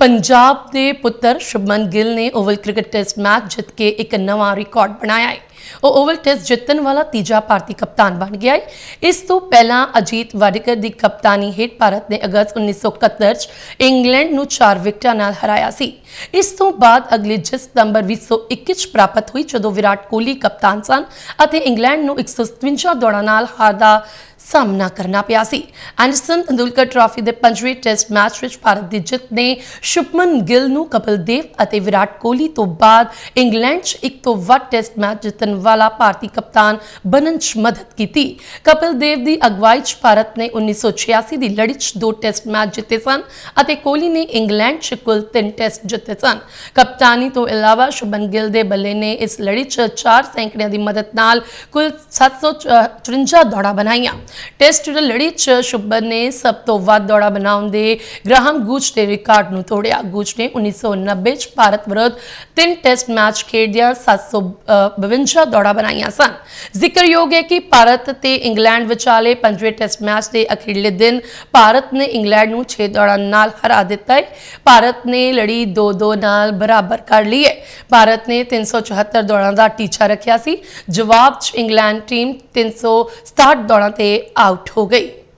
ਪੰਜਾਬ ਦੇ ਪੁੱਤਰ ਸ਼ੁਭਮਨ ਗਿੱਲ ਨੇ ਓਵਲ ਕ੍ਰਿਕਟ ਟੈਸਟ ਮੈਚ ਜਿੱਤ ਕੇ ਇੱਕ ਨਵਾਂ ਰਿਕਾਰਡ ਬਣਾਇਆ ਹੈ। ਉਹ ਓਵਲ ਟੈਸਟ ਜਿੱਤਣ ਵਾਲਾ ਤੀਜਾ ਭਾਰਤੀ ਕਪਤਾਨ ਬਣ ਗਿਆ ਹੈ। ਇਸ ਤੋਂ ਪਹਿਲਾਂ ਅਜੀਤ ਵਾਡੇਕਰ ਦੀ ਕਪਤਾਨੀ ਹੇਠ ਭਾਰਤ ਨੇ ਅਗਸਤ 1971 ਚ ਇੰਗਲੈਂਡ ਨੂੰ 4 ਵਿਕਟਾਂ ਨਾਲ ਹਰਾਇਆ ਸੀ। ਇਸ ਤੋਂ ਬਾਅਦ ਅਗਲੀ ਜਿੱਤ ਸਤੰਬਰ 2021 ਚ ਪ੍ਰਾਪਤ ਹੋਈ ਜਦੋਂ ਵਿਰਾਟ ਕੋਹਲੀ ਕਪਤਾਨ ਸਨ ਅਤੇ ਇੰਗਲੈਂਡ ਨੂੰ 157 ਦੌੜਾਂ ਨਾਲ ਹਾਰ ਦਾ ਸਾਹਮਣਾ ਕਰਨਾ ਪਿਆ ਸੀ। ਐਂਡਰਸਨ ਤੰਦੂਲਕਰ ਟਰਾਫੀ ਦੇ ਪੰਜਵੇਂ ਟੈਸਟ ਮੈਚ ਵਿੱਚ ਭਾਰਤ ਦੀ ਜਿੱਤ ਨੇ ਸ਼ੁਭਮਨ ਗਿੱਲ ਨੂੰ ਕਪਿਲ ਦੇਵ ਅਤੇ ਵਿਰਾਟ ਕੋਹਲੀ ਤੋਂ ਬਾਅਦ ਇੰਗਲੈਂਡ 'ਚ ਇੱਕ ਤੋਂ ਵੱਧ ਟੈਸਟ ਮੈਚ ਜਿੱਤਣ ਵਾਲਾ ਭਾਰਤੀ ਕਪਤਾਨ ਬਣਨ 'ਚ ਮਦਦ ਕੀਤੀ। ਕਪਿਲ ਦੇਵ ਦੀ ਅਗਵਾਈ 'ਚ ਭਾਰਤ ਨੇ 1986 ਦੀ ਲੜੀ 'ਚ ਦੋ ਟੈਸਟ ਮੈਚ ਜਿੱਤੇ ਸਨ ਅਤੇ ਕੋਹਲੀ ਨੇ ਇੰਗਲੈਂਡ 'ਚ ਕੁੱਲ ਤਿੰਨ ਟੈਸਟ ਜਿੱਤੇ ਸਨ। ਕਪਤਾਨੀ ਤੋਂ ਇਲਾਵਾ ਸ਼ੁਭਮਨ ਗਿੱਲ ਦੇ ਬੱਲੇ ਨੇ ਇਸ ਲੜੀ 'ਚ ਚਾਰ ਸੈਂਕੜਿਆਂ ਦੀ ਮਦਦ ਨਾਲ ਕੁੱਲ 754 ਦੌੜਾਂ ਬਣਾਈਆਂ। ਟੈਸਟ ਲੜੀ 'ਚ ਸ਼ੁਭਮਨ ਨੇ ਸਭ ਤੋਂ ਵੱਧ ਦੌੜਾਂ ਬਣਾਉਣ ਦੇ ਗ੍ਰਾਹਮ ਗੂਚ ਦੇ ਰਿਕਾਰਡ ਨੂੰ ਤੋੜਿਆ। ਗੂਚ ਨੇ 1990 'ਚ ਭਾਰਤ ਵਿਰੁੱਧ ਤਿੰਨ ਟੈਸਟ ਮੈਚ ਖੇਡਦਿਆਂ 752 ਦੌੜਾਂ ਬਣਾਈਆਂ ਸਨ। ਜ਼ਿਕਰਯੋਗ ਹੈ ਕਿ ਭਾਰਤ ਤੇ ਇੰਗਲੈਂਡ ਵਿਚਾਲੇ ਪੰਜਵੇਂ ਟੈਸਟ ਮੈਚ ਦੇ ਅਖੀਰਲੇ ਦਿਨ ਭਾਰਤ ਨੇ ਇੰਗਲੈਂਡ ਨੂੰ 6 ਦੌੜਾਂ ਨਾਲ ਹਰਾ ਦਿੱਤਾ ਹੈ। ਭਾਰਤ ਨੇ ਲੜੀ 2-2 ਨਾਲ ਬਰਾਬਰ ਕਰ ਲਈ ਹੈ। ਭਾਰਤ ਨੇ 374 ਦੌੜਾਂ ਦਾ ਟੀਚਾ ਰੱਖਿਆ ਸੀ। ਜਵਾਬ 'ਚ ਇੰਗਲੈਂਡ ਟੀਮ 367 ਦੌੜਾਂ ਤੇ ਆਊਟ ਹੋ ਗਈ।